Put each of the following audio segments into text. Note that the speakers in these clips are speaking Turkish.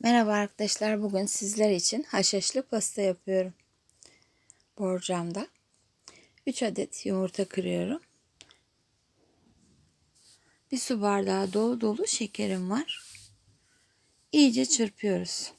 Merhaba arkadaşlar. Bugün sizler için haşhaşlı pasta yapıyorum. Borcamda 3 adet yumurta kırıyorum. Bir su bardağı dolu dolu şekerim var. İyice çırpıyoruz.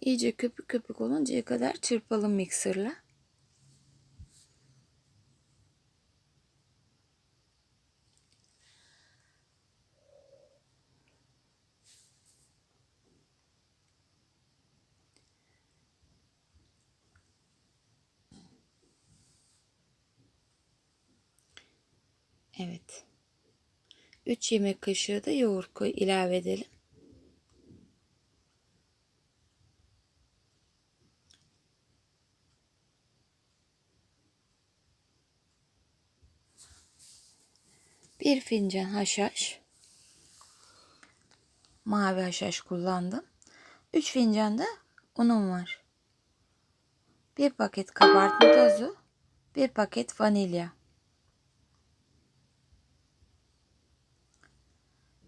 İyice köpük köpük oluncaya kadar çırpalım mikserle. Evet. 3 yemek kaşığı da yoğurt koy ilave edelim. Bir fincan haşhaş. Mavi haşhaş kullandım. 3 fincan da unum var. Bir paket kabartma tozu. Bir paket vanilya.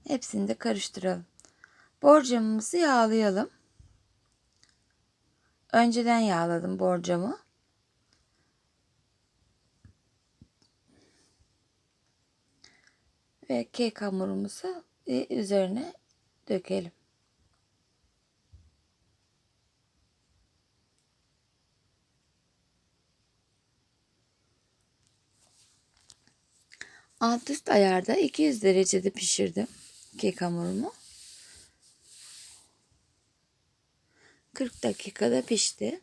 Hepsini de karıştıralım. Borcamımızı yağlayalım. Önceden yağladım borcamı. Ve kek hamurumuzu üzerine dökelim. Alt üst ayarda 200 derecede pişirdim kek hamurumu. 40 dakikada pişti.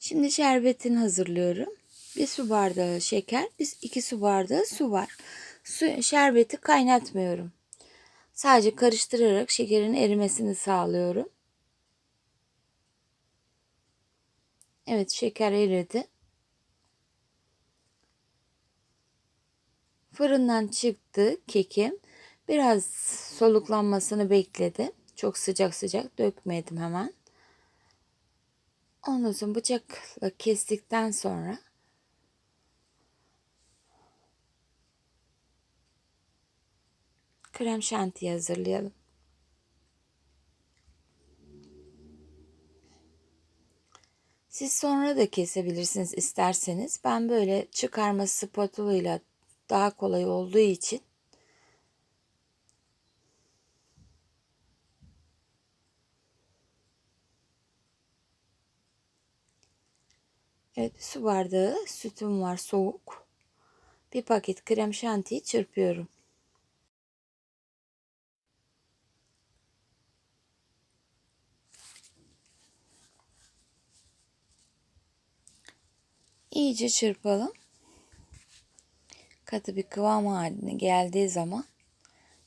Şimdi şerbetini hazırlıyorum. Bir su bardağı şeker, biz iki su bardağı su var. Su, şerbeti kaynatmıyorum. Sadece karıştırarak şekerin erimesini sağlıyorum. Evet şeker eridi. Fırından çıktı kekim. Biraz soluklanmasını bekledim. Çok sıcak sıcak dökmedim hemen. Ondan sonra bıçakla kestikten sonra krem şanti hazırlayalım. Siz sonra da kesebilirsiniz isterseniz. Ben böyle çıkarma spatula ile daha kolay olduğu için Evet, su bardağı sütüm var soğuk. Bir paket krem şantiyi çırpıyorum. İyice çırpalım. Katı bir kıvam haline geldiği zaman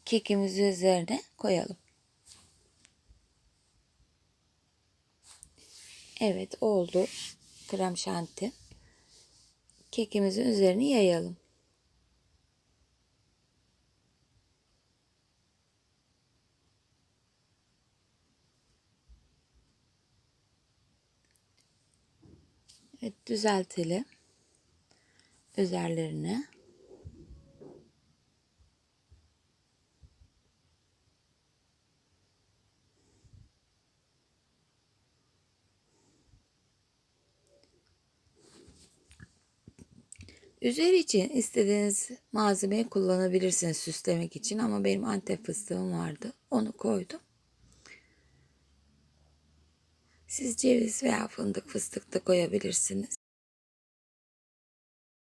kekimizi üzerine koyalım. Evet oldu krem şanti. Kekimizin üzerine yayalım. Evet düzeltelim. Üzerlerine. Üzeri için istediğiniz malzemeyi kullanabilirsiniz süslemek için ama benim antep fıstığım vardı. Onu koydum. Siz ceviz veya fındık fıstık da koyabilirsiniz.